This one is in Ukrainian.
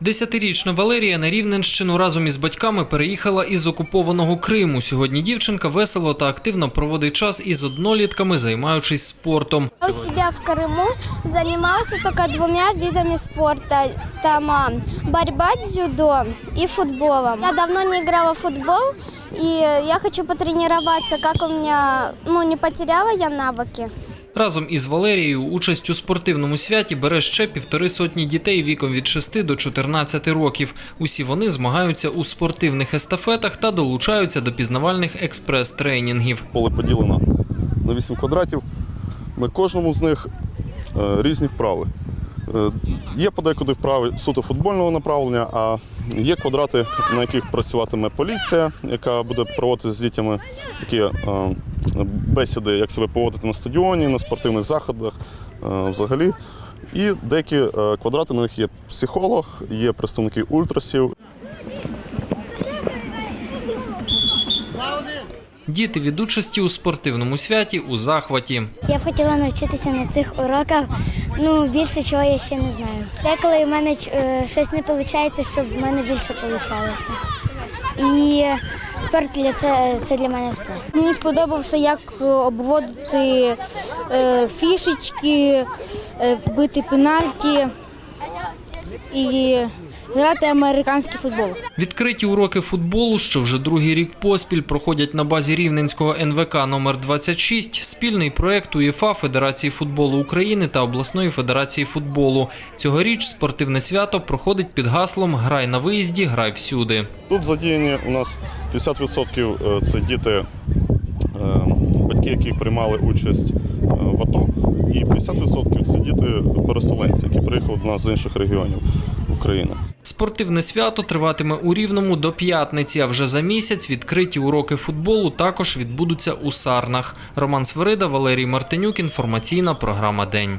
Десятирічна Валерія на Рівненщину разом із батьками переїхала із окупованого Криму. Сьогодні дівчинка весело та активно проводить час із однолітками, займаючись спортом. У себя в Крыму занимался только двумя видами спорта. Там а, борьба, дзюдо и футболом. Я давно не играла в футбол, и я хочу потренироваться, как у меня, ну, не потеряла я навыки. Разом із Валерією участь у спортивному святі бере ще півтори сотні дітей віком від 6 до 14 років. Усі вони змагаються у спортивних естафетах та долучаються до пізнавальних експрес-тренінгів. Поле поділено на 8 квадратів. На кожному з них е, різні вправи. Е, Є подекуди вправи суто футбольного направлення, а є квадрати, на яких працюватиме поліція, яка буде проводити з дітями такі е, бесіди, як себе поводити на стадіоні, на спортивних заходах е, взагалі. І деякі е, квадрати на них є психолог, є представники ультрасів, Діти від участі у спортивному святі у захваті. Я б хотіла навчитися на цих уроках. Ну, більше чого я ще не знаю. Деколи в мене е, щось не виходить, щоб в мене більше вийшло. І спорт для це, це для мене все. Мені сподобався, як обводити е, фішечки, е, бити пенальті і грати американський футбол. Відкриті уроки футболу, що вже другий рік поспіль проходять на базі Рівненського НВК номер 26 спільний проект УЄФА Федерації футболу України та обласної федерації футболу. Цьогоріч спортивне свято проходить під гаслом Грай на виїзді, грай всюди. Тут задіяні у нас 50% це діти, батьки, які приймали участь е, в АТО, і 50% це діти переселенці, які приїхали до нас з інших регіонів України. Спортивне свято триватиме у Рівному до п'ятниці. А вже за місяць відкриті уроки футболу також відбудуться у Сарнах. Роман Свирида, Валерій Мартинюк. Інформаційна програма День.